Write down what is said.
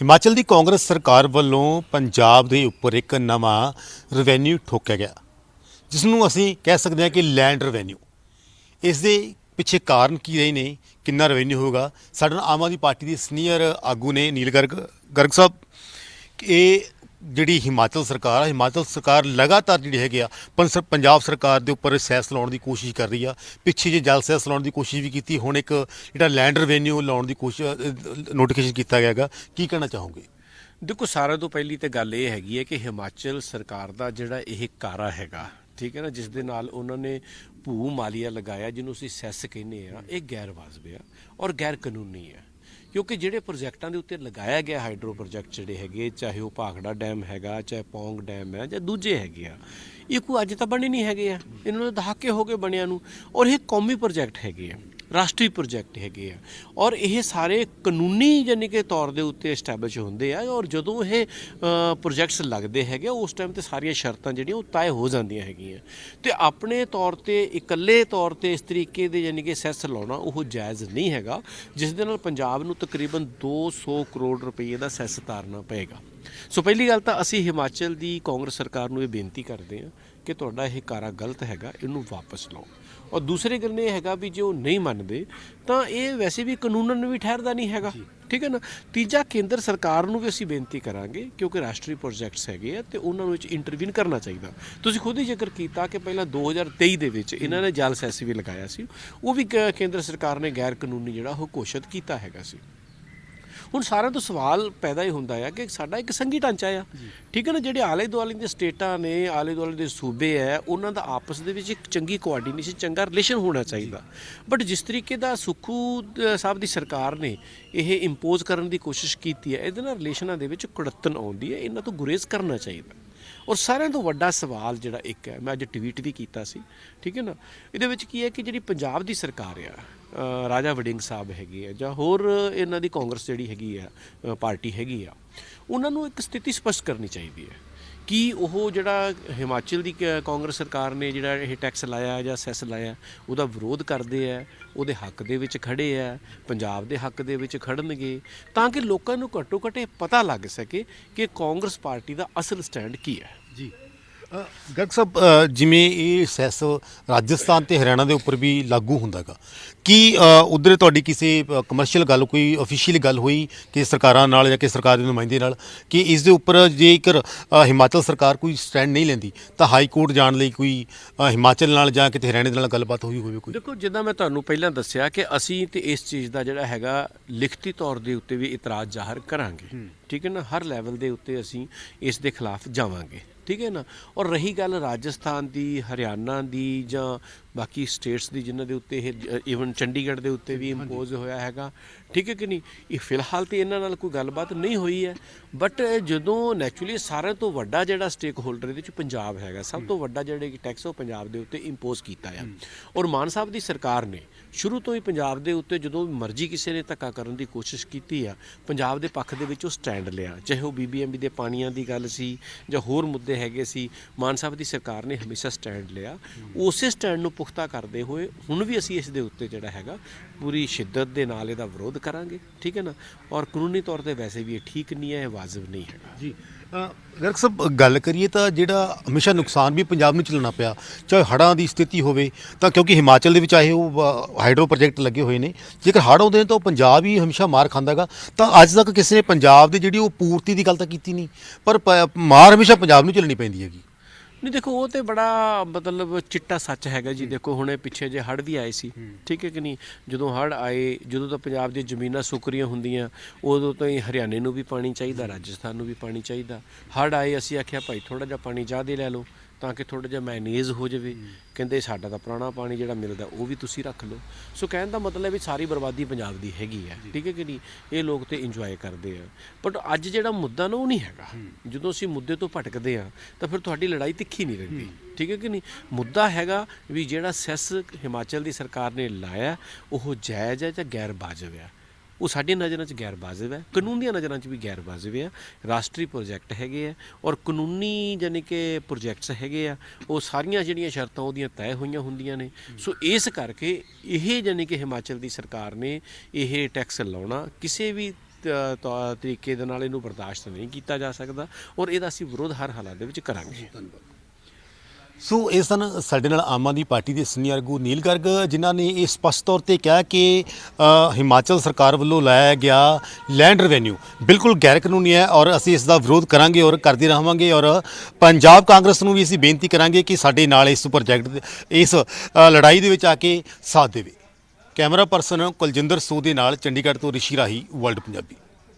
ਹਿਮਾਚਲ ਦੀ ਕਾਂਗਰਸ ਸਰਕਾਰ ਵੱਲੋਂ ਪੰਜਾਬ ਦੇ ਉੱਪਰ ਇੱਕ ਨਵਾਂ ਰੈਵਨਿਊ ਠੋਕਿਆ ਗਿਆ ਜਿਸ ਨੂੰ ਅਸੀਂ ਕਹਿ ਸਕਦੇ ਹਾਂ ਕਿ ਲੈਂਡ ਰੈਵਨਿਊ ਇਸ ਦੇ ਪਿੱਛੇ ਕਾਰਨ ਕੀ ਰਹੇ ਨੇ, ਕਿੰਨਾ ਰੈਵਨਿਊ ਹੋਊਗਾ? ਸਾਡੇ ਨਾਲ ਆਮ ਆਦਮੀ ਪਾਰਟੀ ਦੇ ਸੀਨੀਅਰ ਆਗੂ ਨੇ ਨੀਲ ਗਰਗ ਗਰਗ ਸਾਹਿਬ ਇਹ ਜਿਹੜੀ ਹਿਮਾਚਲ ਸਰਕਾਰ ਆ, ਹਿਮਾਚਲ ਸਰਕਾਰ ਲਗਾਤਾਰ ਜਿਹੜੀ ਹੈਗੀ ਆ ਪੰਸ- ਪੰਜਾਬ ਸਰਕਾਰ ਦੇ ਉੱਪਰ ਸੈਸ ਲਾਉਣ ਦੀ ਕੋਸ਼ਿਸ਼ ਕਰ ਰਹੀ ਆ। ਪਿੱਛੇ ਜੇ ਜਲ ਸੈਸ ਲਾਉਣ ਦੀ ਕੋਸ਼ਿਸ਼ ਵੀ ਕੀਤੀ, ਹੁਣ ਇੱਕ ਜਿਹੜਾ ਲੈਂਡ ਰੈਵਨਿਊ ਲਾਉਣ ਦੀ ਕੋਸ਼ਿਸ਼ ਨੋਟੀਫਿਕੇਸ਼ਨ ਕੀਤਾ ਗਿਆਗਾ ਕੀ ਕਹਿਣਾ ਚਾਹੋਗੇ? ਦੇਖੋ, ਸਾਰਿਆਂ ਤੋਂ ਪਹਿਲੀ ਤੇ ਗੱਲ ਇਹ ਹੈਗੀ ਹੈ ਕਿ ਹਿਮਾਚਲ ਸਰਕਾਰ ਦਾ ਜਿਹੜਾ ਇਹ ਕਾਰਾ ਹੈਗਾ, ਠੀਕ ਹੈ ਨਾ, ਜਿਸ ਦੇ ਨਾਲ ਉਹਨਾਂ ਨੇ ਭੂ ਮਾਲੀਆ ਲਗਾਇਆ, ਜਿਹਨੂੰ ਅਸੀਂ ਸੈਸ ਕਹਿੰਦੇ ਆ ਇਹ ਗੈਰ ਵਾਜਬ ਆ ਔਰ ਗੈਰ ਕਾਨੂੰਨੀ ਆ। ਕਿਉਂਕਿ ਜਿਹੜੇ ਪ੍ਰੋਜੈਕਟਾਂ ਦੇ ਉੱਤੇ ਲਗਾਇਆ ਗਿਆ ਹਾਈਡਰੋ ਪ੍ਰੋਜੈਕਟ ਜਿਹੜੇ ਹੈਗੇ, ਚਾਹੇ ਉਹ ਭਾਖੜਾ ਡੈਮ ਹੈਗਾ, ਚਾਹੇ ਪੌਂਗ ਡੈਮ ਹੈ, ਜਾਂ ਦੂਜੇ ਹੈਗੇ ਆ, ਇਹ ਕੋਈ ਅੱਜ ਤਾਂ ਬਣੇ ਨਹੀਂ ਹੈਗੇ ਆ। ਇਹਨਾਂ ਨੂੰ ਦਹਾਕੇ ਹੋ ਗਏ ਬਣਿਆ ਨੂੰ। ਔਰ ਇਹ ਕੌਮੀ ਪ੍ਰੋਜੈਕਟ ਹੈਗੇ ਆ। ਰਾਸ਼ਟਰੀ ਪ੍ਰੋਜੈਕਟ ਹੈਗੇ ਆ। ਔਰ ਇਹ ਸਾਰੇ ਕਾਨੂੰਨੀ ਯਾਨੀ ਕਿ ਤੌਰ ਦੇ ਉੱਤੇ ਐਸਟੈਬਲਿਸ਼ ਹੁੰਦੇ ਆ ਔਰ ਜਦੋਂ ਇਹ ਪ੍ਰੋਜੈਕਟਸ ਲੱਗਦੇ ਹੈਗੇ ਆ, ਉਸ ਟਾਈਮ ਤੇ ਸਾਰੀਆਂ ਸ਼ਰਤਾਂ ਜਿਹੜੀਆਂ ਉਹ ਤੈਅ ਹੋ ਜਾਂਦੀਆਂ ਹੈਗੀਆਂ। ਤੇ ਆਪਣੇ ਤੌਰ ਤੇ ਇਕੱਲੇ ਤੌਰ ਤੇ ਇਸ ਤਰੀਕੇ ਦੇ ਯਾਨੀ ਕਿ ਸੈਸ ਲਾਉਣਾ ਉਹ ਜਾਇਜ਼ ਨਹੀਂ ਹੈਗਾ ਜਿਸ ਦੇ ਨਾਲ ਪੰਜਾਬ ਨੂੰ ਤਕਰੀਬਨ 200 ਕਰੋੜ ਰੁਪਏ ਦਾ ਸੈਸ ਤਾਰਨਾ ਪਏਗਾ। ਸੋ ਪਹਿਲੀ ਗੱਲ ਤਾਂ ਅਸੀਂ ਹਿਮਾਚਲ ਦੀ ਕਾਂਗਰਸ ਸਰਕਾਰ ਨੂੰ ਇਹ ਬੇਨਤੀ ਕਰਦੇ ਹਾਂ ਕਿ ਤੁਹਾਡਾ ਇਹ ਕਾਰਾ ਗਲਤ ਹੈਗਾ ਇਹਨੂੰ ਵਾਪਸ ਲਓ। ਔਰ ਦੂਸਰੀ ਗੱਲ ਇਹ ਹੈਗਾ ਵੀ ਜੇ ਉਹ ਨਹੀਂ ਮੰਨਦੇ ਤਾਂ ਇਹ ਵੈਸੇ ਵੀ ਕਾਨੂੰਨਨ ਵੀ ਠਹਿਰਦਾ ਨਹੀਂ ਹੈਗਾ। ਠੀਕ ਹੈ ਨਾ? ਤੀਜਾ ਕੇਂਦਰ ਸਰਕਾਰ ਨੂੰ ਵੀ ਅਸੀਂ ਬੇਨਤੀ ਕਰਾਂਗੇ ਕਿਉਂਕਿ ਰਾਸ਼ਟਰੀ ਪ੍ਰੋਜੈਕਟਸ ਹੈਗੇ ਆ ਤੇ ਉਹਨਾਂ ਨੂੰ ਵਿੱਚ ਇੰਟਰਵੀਨ ਕਰਨਾ ਚਾਹੀਦਾ। ਤੁਸੀਂ ਖੁਦ ਹੀ ਜ਼ਿਕਰ ਕੀਤਾ ਕਿ ਪਹਿਲਾਂ 2023 ਦੇ ਵਿੱਚ ਇਹਨਾਂ ਨੇ ਜਲ ਸੈਸ ਵੀ ਲਗਾਇਆ ਸੀ ਉਹ ਵੀ ਕੇਂਦਰ ਸਰਕਾਰ ਨੇ ਗੈਰ ਕਾਨੂੰਨੀ ਜਿਹੜਾ ਉਹ ਘੋਸ਼ਿਤ ਕੀਤਾ ਹੈਗਾ ਸੀ। ਹੁਣ ਸਾਰਿਆਂ ਤੋਂ ਸਵਾਲ ਪੈਦਾ ਹੀ ਹੁੰਦਾ ਆ ਕਿ ਸਾਡਾ ਇੱਕ ਸੰਘੀ ਢਾਂਚਾ ਆ। ਠੀਕ ਹੈ ਨਾ? ਜਿਹੜੇ ਆਲੇ ਦੁਆਲੇ ਦੀਆਂ ਸਟੇਟਾਂ ਨੇ ਆਲੇ ਦੁਆਲੇ ਦੇ ਸੂਬੇ ਆ ਉਹਨਾਂ ਦਾ ਆਪਸ ਦੇ ਵਿੱਚ ਇੱਕ ਚੰਗੀ ਕੋਆਰਡੀਨੇਸ਼ਨ ਚੰਗਾ ਰਿਲੇਸ਼ਨ ਹੋਣਾ ਚਾਹੀਦਾ। ਬਟ ਜਿਸ ਤਰੀਕੇ ਦਾ ਸੁਖੂ ਸਾਹਿਬ ਦੀ ਸਰਕਾਰ ਨੇ ਇਹ ਇੰਪੋਜ਼ ਕਰਨ ਦੀ ਕੋਸ਼ਿਸ਼ ਕੀਤੀ ਹੈ ਇਹਦੇ ਨਾਲ ਰਿਲੇਸ਼ਨਾਂ ਦੇ ਵਿੱਚ ਕੁੜੱਤਨ ਆਉਂਦੀ ਹੈ ਇਹਨਾਂ ਤੋਂ ਗੁਰੇਜ਼ ਕਰਨਾ ਚਾਹੀਦਾ। ਔਰ ਸਾਰਿਆਂ ਤੋਂ ਵੱਡਾ ਸਵਾਲ ਜਿਹੜਾ ਇੱਕ ਹੈ ਮੈਂ ਅੱਜ ਟਵੀਟ ਵੀ ਕੀਤਾ ਸੀ ਠੀਕ ਹੈ ਨਾ? ਇਹਦੇ ਵਿੱਚ ਕੀ ਹੈ ਕਿ ਜਿਹੜੀ ਪੰਜਾਬ ਦੀ ਸਰਕਾਰ ਆ ਰਾਜਾ ਵਡਿੰਗ ਸਾਹਿਬ ਹੈਗੇ ਆ, ਜਾਂ ਹੋਰ ਇਹਨਾਂ ਦੀ ਕਾਂਗਰਸ ਜਿਹੜੀ ਹੈਗੀ ਆ ਪਾਰਟੀ ਹੈਗੀ ਆ, ਉਹਨਾਂ ਨੂੰ ਇੱਕ ਸਥਿਤੀ ਸਪਸ਼ਟ ਕਰਨੀ ਚਾਹੀਦੀ ਹੈ ਕਿ ਉਹ ਜਿਹੜਾ ਹਿਮਾਚਲ ਦੀ ਕ- ਕਾਂਗਰਸ ਸਰਕਾਰ ਨੇ ਜਿਹੜਾ ਇਹ ਟੈਕਸ ਲਾਇਆ ਜਾਂ ਸੈਸ ਲਾਇਆ, ਉਹਦਾ ਵਿਰੋਧ ਕਰਦੇ ਆ, ਉਹਦੇ ਹੱਕ ਦੇ ਵਿੱਚ ਖੜੇ ਆ, ਪੰਜਾਬ ਦੇ ਹੱਕ ਦੇ ਵਿੱਚ ਖੜਨਗੇ, ਤਾਂ ਕਿ ਲੋਕਾਂ ਨੂੰ ਘੱਟੋ ਘੱਟ ਇਹ ਪਤਾ ਲੱਗ ਸਕੇ ਕਿ ਕਾਂਗਰਸ ਪਾਰਟੀ ਦਾ ਅਸਲ ਸਟੈਂਡ ਕੀ ਹੈ। ਜੀ। ਗਰਗ ਸਾਹਿਬ ਜਿਵੇਂ ਇਹ ਸੈਸ ਰਾਜਸਥਾਨ ਤੇ ਹਰਿਆਣਾ ਦੇ ਉੱਪਰ ਵੀ ਲਾਗੂ ਹੁੰਦਾਗਾ ਕੀ ਉਧਰ ਤੁਹਾਡੀ ਕਿਸੇ ਕਮਰਸ਼ੀਅਲ ਗੱਲ ਕੋਈ ਅਫੀਸ਼ੀਅਲ ਗੱਲ ਹੋਈ ਕਿ ਸਰਕਾਰਾਂ ਨਾਲ ਜਾਂ ਕਿ ਸਰਕਾਰ ਦੇ ਨੁਮਾਇੰਦੇ ਨਾਲ ਕਿ ਇਸ ਦੇ ਉੱਪਰ ਜੇਕਰ ਹਿਮਾਚਲ ਸਰਕਾਰ ਕੋਈ ਸਟੈਂਡ ਨਹੀਂ ਲੈਂਦੀ ਤਾਂ ਹਾਈ ਕੋਰਟ ਜਾਣ ਲਈ ਕੋਈ ਹਿਮਾਚਲ ਨਾਲ ਜਾਂ ਕਿਤੇ ਹਰਿਆਣੇ ਦੇ ਨਾਲ ਗੱਲਬਾਤ ਹੋਈ ਹੋਵੇ ਕੋਈ? ਦੇਖੋ ਜਿੱਦਾਂ ਮੈਂ ਤੁਹਾਨੂੰ ਪਹਿਲਾਂ ਦੱਸਿਆ ਕਿ ਅਸੀਂ ਤੇ ਇਸ ਚੀਜ਼ ਦਾ ਜਿਹੜਾ ਹੈਗਾ ਲਿਖਤੀ ਤੌਰ ਦੇ ਉੱਤੇ ਵੀ ਇਤਰਾਜ਼ ਜ਼ਾਹਰ ਕਰਾਂਗੇ। ਠੀਕ ਹੈ ਨਾ? ਹਰ ਲੈਵਲ ਦੇ ਉੱਤੇ ਅਸੀਂ ਇਸ ਦੇ ਖਿਲਾਫ ਜਾਵਾਂਗੇ। ਠੀਕ ਹੈ ਨਾ? ਔਰ ਰਹੀ ਗੱਲ ਰਾਜਸਥਾਨ ਦੀ, ਹਰਿਆਣਾ ਦੀ ਜਾਂ ਬਾਕੀ ਸਟੇਟਸ ਦੀ ਜਿਨ੍ਹਾਂ ਦੇ ਉੱਤੇ ਇਹ ਇਵਨ ਚੰਡੀਗੜ੍ਹ ਦੇ ਉੱਤੇ ਵੀ ਇੰਪੋਜ਼ ਹੋਇਆ ਹੈਗਾ। ਠੀਕ ਹੈ ਕਿ ਨਹੀਂ? ਇਹ ਫਿਲਹਾਲ ਤੇ ਇਹਨਾਂ ਨਾਲ ਕੋਈ ਗੱਲਬਾਤ ਨਹੀਂ ਹੋਈ ਹੈ ਬਟ ਜਦੋਂ ਨੈਚੁਰਲੀ ਸਾਰਿਆਂ ਤੋਂ ਵੱਡਾ ਜਿਹੜਾ ਸਟੇਕ ਹੋਲਡਰ ਇਹਦੇ ਵਿੱਚ ਪੰਜਾਬ ਹੈਗਾ ਸਭ ਤੋਂ ਵੱਡਾ ਜਿਹੜਾ ਟੈਕਸ ਉਹ ਪੰਜਾਬ ਦੇ ਉੱਤੇ ਇੰਪੋਜ਼ ਕੀਤਾ ਆ। ਔਰ ਮਾਨ ਸਾਹਿਬ ਦੀ ਸਰਕਾਰ ਨੇ ਸ਼ੁਰੂ ਤੋਂ ਹੀ ਪੰਜਾਬ ਦੇ ਉੱਤੇ ਜਦੋਂ ਮਰਜ਼ੀ ਕਿਸੇ ਨੇ ਧੱਕਾ ਕਰਨ ਦੀ ਕੋਸ਼ਿਸ਼ ਕੀਤੀ ਆ ਪੰਜਾਬ ਦੇ ਪੱਖ ਦੇ ਵਿੱਚ ਉਹ ਸਟੈਂਡ ਲਿਆ। ਚਾਹੇ ਉਹ ਬੀਬੀਐਮਬੀ ਦੇ ਪਾਣੀਆਂ ਦੀ ਗੱਲ ਸੀ ਜਾਂ ਹੋਰ ਮੁੱਦੇ ਹੈਗੇ ਸੀ ਮਾਨ ਸਾਹਿਬ ਦੀ ਸਰਕਾਰ ਨੇ ਹਮੇਸ਼ਾ ਸਟੈਂਡ ਲਿਆ। ਉਸੇ ਸਟੈਂਡ ਨੂੰ ਪੁਖਤਾ ਕਰਦੇ ਹੋਏ ਹੁਣ ਵੀ ਅਸੀਂ ਇਸ ਦੇ ਉੱਤੇ ਜਿਹੜਾ ਹੈਗਾ ਪੂਰੀ ਸ਼ਿੱਦਤ ਦੇ ਨਾਲ ਇਹਦਾ ਵਿਰੋਧ ਕਰਾਂਗੇ, ਠੀਕ ਹੈ ਨਾ? ਔਰ ਕਾਨੂੰਨੀ ਤੌਰ ਤੇ ਵੈਸੇ ਵੀ ਇਹ ਠੀਕ ਨਹੀਂ ਹੈ, ਇਹ ਵਾਜਬ ਨਹੀਂ ਹੈ ਜੀ ਗਰਗ ਸਾਹਿਬ, ਗੱਲ ਕਰੀਏ ਤਾਂ ਜਿਹੜਾ ਹਮੇਸ਼ਾ ਨੁਕਸਾਨ ਵੀ ਪੰਜਾਬ ਨੂੰ ਝੱਲਣਾ ਪਿਆ, ਚਾਹੇ ਹੜ੍ਹਾਂ ਦੀ ਸਥਿਤੀ ਹੋਵੇ, ਤਾਂ ਕਿਉਂਕਿ ਹਿਮਾਚਲ ਦੇ ਵਿੱਚ ਆਏ ਉਹ ਹਾਈਡਰੋ ਪ੍ਰੋਜੈਕਟ ਲੱਗੇ ਹੋਏ ਨੇ, ਜੇਕਰ ਹੜ੍ਹ ਆਉਂਦੇ ਨੇ ਤਾਂ ਉਹ ਪੰਜਾਬ ਹੀ ਹਮੇਸ਼ਾ ਮਾਰ ਖਾਂਦਾਗਾ ਤਾਂ ਅੱਜ ਤੱਕ ਕਿਸੇ ਨੇ ਪੰਜਾਬ ਦੀ ਜਿਹੜੀ ਉਹ ਪੂਰਤੀ ਦੀ ਗੱਲ ਤਾਂ ਕੀਤੀ ਨਹੀਂ, ਪਰ ਪ- ਮਾਰ ਹਮੇਸ਼ਾ ਪੰਜਾਬ ਨੂੰ ਝੱਲਣੀ ਪੈਂਦੀ ਹੈਗੀ। ਨਹੀਂ ਦੇਖੋ ਉਹ ਤੇ ਬੜਾ ਮਤਲਬ ਚਿੱਟਾ ਸੱਚ ਹੈਗਾ ਜੀ। ਦੇਖੋ ਹੁਣੇ ਪਿੱਛੇ ਜੇ ਹੜ੍ਹ ਵੀ ਆਏ ਸੀ ਠੀਕ ਹੈ ਕਿ ਨਹੀਂ? ਜਦੋਂ ਹੜ੍ਹ ਆਏ ਜਦੋਂ ਤਾਂ ਪੰਜਾਬ ਦੀਆਂ ਜ਼ਮੀਨਾਂ ਸੁੱਕਰੀਆਂ ਹੁੰਦੀਆਂ ਉਦੋਂ ਤਾਂ ਹੀ ਹਰਿਆਣੇ ਨੂੰ ਵੀ ਪਾਣੀ ਚਾਹੀਦਾ ਰਾਜਸਥਾਨ ਨੂੰ ਵੀ ਪਾਣੀ ਚਾਹੀਦਾ। ਹੜ੍ਹ ਆਏ ਅਸੀਂ ਆਖਿਆ ਭਾਈ ਥੋੜਾ ਜਿਹਾ ਪਾਣੀ ਜ਼ਿਆਦਾ ਲੈ ਲਓ। ਤਾਂ ਕਿ ਥੋੜਾ ਜਿਹਾ ਮੈਨੇਜ ਹੋ ਜਾਵੇ। ਕਹਿੰਦੇ ਸਾਡਾ ਤਾਂ ਪੁਰਾਣਾ ਪਾਣੀ ਜਿਹੜਾ ਮਿਲਦਾ ਉਹ ਵੀ ਤੁਸੀਂ ਰੱਖ ਲਓ। ਸੋ ਕਹਿਣ ਦਾ ਮਤਲਬ ਵੀ ਸਾਰੀ ਬਰਬਾਦੀ ਪੰਜਾਬ ਦੀ ਹੈਗੀ ਹੈ। ਠੀਕ ਹੈ ਕਿ ਨਹੀਂ? ਇਹ ਲੋਕ ਤੇ ਇੰਜੋਏ ਕਰਦੇ ਆ। ਬਟ ਅੱਜ ਜਿਹੜਾ ਮੁੱਦਾ ਨਾ ਉਹ ਨਹੀਂ ਹੈਗਾ। ਜਦੋਂ ਅਸੀਂ ਮੁੱਦੇ ਤੋਂ ਭਟਕਦੇ ਆ ਤਾਂ ਫਿਰ ਤੁਹਾਡੀ ਲੜਾਈ ਤਿੱਖੀ ਨਹੀਂ ਰਹਿੰਦੀ। ਠੀਕ ਹੈ ਕਿ ਨਹੀਂ? ਮੁੱਦਾ ਹੈਗਾ ਵੀ ਜਿਹੜਾ ਸੈਸ ਹਿਮਾਚਲ ਦੀ ਸਰਕਾਰ ਨੇ ਲਾਇਆ ਉਹ ਜਾਇਜ਼ ਹੈ ਜਾਂ ਗੈਰ ਵਾਜਬ ਹੈ? ਉਹ ਸਾਡੀ ਨਜ਼ਰਾਂ 'ਚ ਗੈਰ ਵਾਜਬ ਹੈ। ਕਾਨੂੰਨ ਦੀਆਂ ਨਜ਼ਰਾਂ 'ਚ ਵੀ ਗੈਰ ਵਾਜਬ ਹੈ। ਰਾਸ਼ਟਰੀ ਪ੍ਰੋਜੈਕਟ ਹੈਗੇ ਆ ਔਰ ਕਾਨੂੰਨੀ ਯਾਨੀ ਕਿ ਪ੍ਰੋਜੈਕਟਸ ਹੈਗੇ ਆ, ਉਹ ਸਾਰੀਆਂ ਜਿਹੜੀਆਂ ਸ਼ਰਤਾਂ ਉਹਦੀਆਂ ਤੈਅ ਹੋਈਆਂ ਹੁੰਦੀਆਂ ਨੇ। ਸੋ ਇਸ ਕਰਕੇ ਇਹ ਯਾਨੀ ਕਿ ਹਿਮਾਚਲ ਦੀ ਸਰਕਾਰ ਨੇ ਇਹ ਟੈਕਸ ਲਾਉਣਾ ਕਿਸੇ ਵੀ ਤ- ਤਰੀਕੇ ਦੇ ਨਾਲ ਇਹਨੂੰ ਬਰਦਾਸ਼ਤ ਨਹੀਂ ਕੀਤਾ ਜਾ ਸਕਦਾ ਔਰ ਇਹਦਾ ਅਸੀਂ ਵਿਰੋਧ ਹਰ ਹਾਲਾਤ ਦੇ ਵਿੱਚ ਕਰਾਂਗੇ। ਧੰਨਵਾਦ। ਸੋ ਇਹ ਸਨ ਸਾਡੇ ਨਾਲ ਆਮ ਆਦਮੀ ਪਾਰਟੀ ਦੇ ਸੀਨੀਅਰ ਆਗੂ ਨੀਲ ਗਰਗ, ਜਿਨ੍ਹਾਂ ਨੇ ਇਹ ਸਪਸ਼ਟ ਤੌਰ ਤੇ ਕਿਹਾ ਕਿ ਹਿਮਾਚਲ ਸਰਕਾਰ ਵੱਲੋਂ ਲਾਇਆ ਗਿਆ ਲੈਂਡ ਰੈਵਨਿਊ ਬਿਲਕੁਲ ਗੈਰ ਕਾਨੂੰਨੀ ਹੈ ਔਰ ਅਸੀਂ ਇਸ ਦਾ ਵਿਰੋਧ ਕਰਾਂਗੇ ਔਰ ਕਰਦੇ ਰਹਾਂਗੇ ਔਰ ਪੰਜਾਬ ਕਾਂਗਰਸ ਨੂੰ ਵੀ ਅਸੀਂ ਬੇਨਤੀ ਕਰਾਂਗੇ ਕਿ ਸਾਡੇ ਨਾਲ ਇਸ ਪ੍ਰੋਜੈਕਟ ਇਸ ਲੜਾਈ ਦੇ ਵਿੱਚ ਆ ਕੇ ਸਾਥ ਦੇਵੇ। ਕੈਮਰਾ ਪਰਸਨ ਕੁਲਜਿੰਦਰ ਸੂ ਦੇ ਨਾਲ ਚੰਡੀਗੜ੍ਹ ਤੋਂ ਰਿਸ਼ੀ ਰਾਹੀ, ਵਰਲਡ ਪੰਜਾਬੀ।